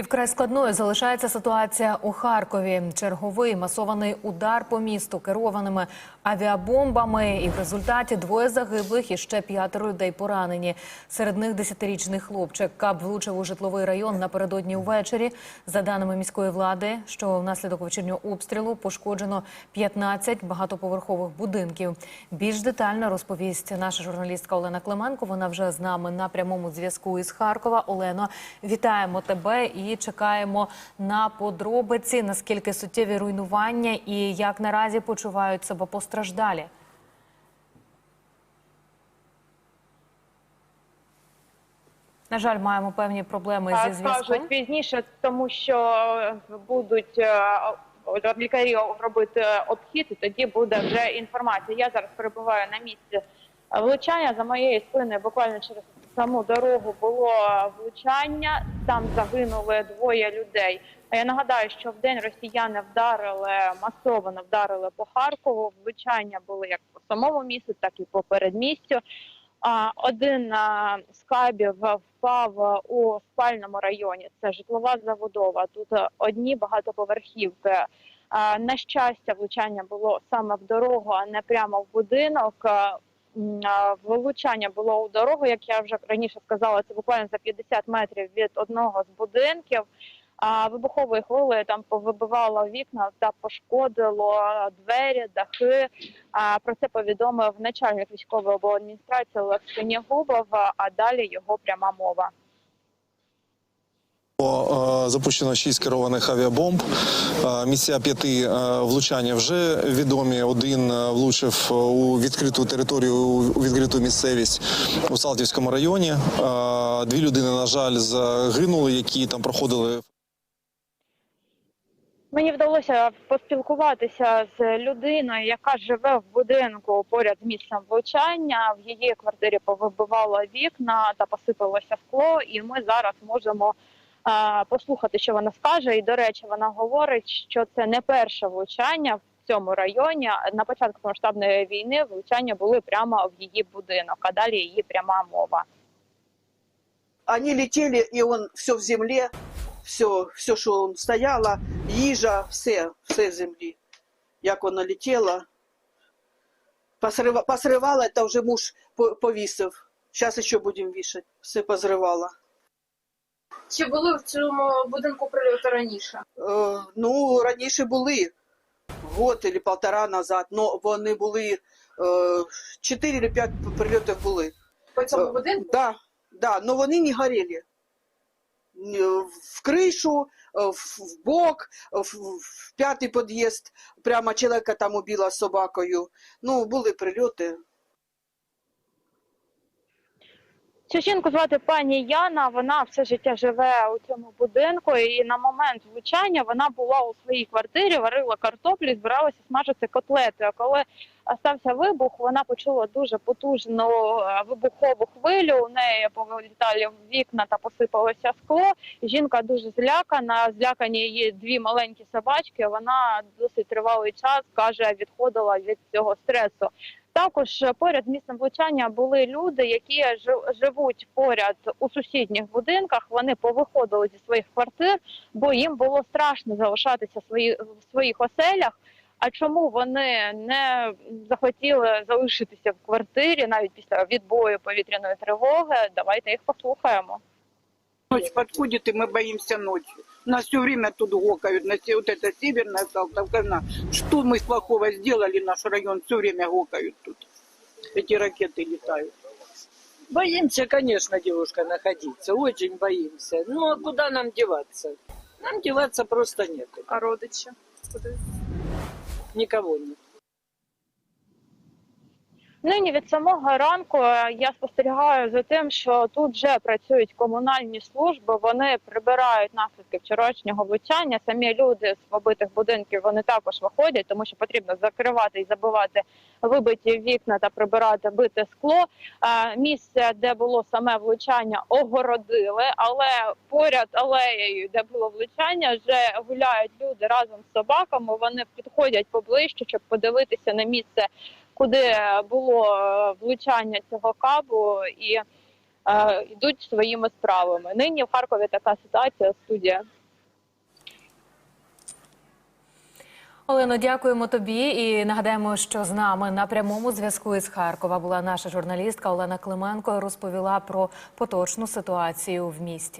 І вкрай складною залишається ситуація у Харкові. Черговий масований удар по місту керованими авіабомбами. І в результаті двоє загиблих і ще п'ятеро людей поранені. Серед них десятирічний хлопчик. Кап влучив у житловий район напередодні увечері. За даними міської влади, що внаслідок вечірнього обстрілу пошкоджено 15 багатоповерхових будинків. Більш детально розповість наша журналістка Олена Клименко. Вона вже з нами на прямому зв'язку із Харкова. Олено, вітаємо тебе і чекаємо на подробиці, наскільки суттєві руйнування і як наразі почувають себе постраждалі. На жаль, маємо певні проблеми зі зв'язком. Скажуть пізніше, тому що е, будуть е, лікарі робити обхід, і тоді буде вже інформація. Я зараз перебуваю на місці влучання. За моєю спиною буквально через саму дорогу було влучання. Там загинули двоє людей. А я нагадаю, що в день росіяни вдарили масово вдарили по Харкову. Влучання були як по самому місту, так і по передмістю. Один з кабів впав у спальному районі. Це житлова забудова. Тут одні багатоповерхівки. На щастя, влучання було саме в дорогу, а не прямо в будинок. Влучання було у дорогу, як я вже раніше сказала, це буквально за 50 метрів від одного з будинків. А вибуховою хвилею там повибивало вікна та пошкодило двері, дахи. А про це повідомив начальник військової обладміністрації Олег Синягубов, а далі його пряма мова. Е, Запущено шість керованих авіабомб. Е, Місця п'яти е, влучання вже відомі. Один влучив у відкриту територію, у відкриту місцевість у Салтівському районі. Дві людини, на жаль, загинули, які там проходили Мені вдалося поспілкуватися з людиною, яка живе в будинку поряд з місцем влучання. В її квартирі повибивало вікна та посипалося скло, і ми зараз можемо послухати, що вона скаже. І до речі, вона говорить, що це не перше влучання в цьому районі. На початку масштабної війни влучання були прямо в її будинок, а далі її пряма мова. Они летели, и он все в земле, все, все, що он стояло, їжа, все, все в землі. Як вона летіла. Посрива, посривала, это вже муж повісив. Зараз ще будемо вішати. Все позривало. Чи були в цьому будинку прильоти раніше? Е, ну, раніше були, год или полтора назад, но вони були, е, 4 или 5 прильотів були. По цьому Е, будинку? Да, да, но вони не горели. Н- В крышу, э, в бок, в, в п'ятий під'їзд. Прямо чоловіка там убила собакою. Ну, були прильоти. Цю жінку звати пані Яна. Вона все життя живе у цьому будинку. І на момент влучання вона була у своїй квартирі, варила картоплю, і збиралася смажити котлети. А коли стався вибух, вона почула дуже потужну е, вибухову хвилю. У неї повилітали вікна та посипалося скло. Жінка дуже злякана. Злякані її дві маленькі собачки. Вона досить тривалий час каже, відходила від цього стресу. Також поряд місцем влучання були люди, які жи- живуть поряд у сусідніх будинках. Вони повиходили зі своїх квартир, бо їм було страшно залишатися свої, в своїх оселях. А чому вони не захотіли залишитися в квартирі навіть після відбою повітряної тривоги? Давайте їх послухаємо. Ночь подходит, и мы боимся ночью. Нас все время тут гокают, на се- вот это северная Салтовка. на- Что мы плохого сделали, наш район все время гокают тут. Эти ракеты летают. Боимся, конечно, девушка, находиться. Очень боимся. Ну, а куда нам деваться? Нам деваться просто некуда. А родичі? Куди? Никого нет. Нині від самого ранку е, я спостерігаю за тим, що тут вже працюють комунальні служби. Вони прибирають наслідки вчорашнього влучання. Самі люди з побитих будинків вони також виходять, тому що потрібно закривати і забивати вибиті вікна та прибирати бите скло. Е, Місце, де було саме влучання, огородили, але поряд алеєю, де було влучання, вже гуляють люди разом з собаками. Вони підходять поближче, щоб подивитися на місце куди було е, влучання цього кабу, і е, йдуть своїми справами. Нині в Харкові така ситуація студія. Олено, дякуємо тобі і нагадаємо, що з нами на прямому зв'язку із Харкова була наша журналістка Олена Клименко. Розповіла про поточну ситуацію в місті.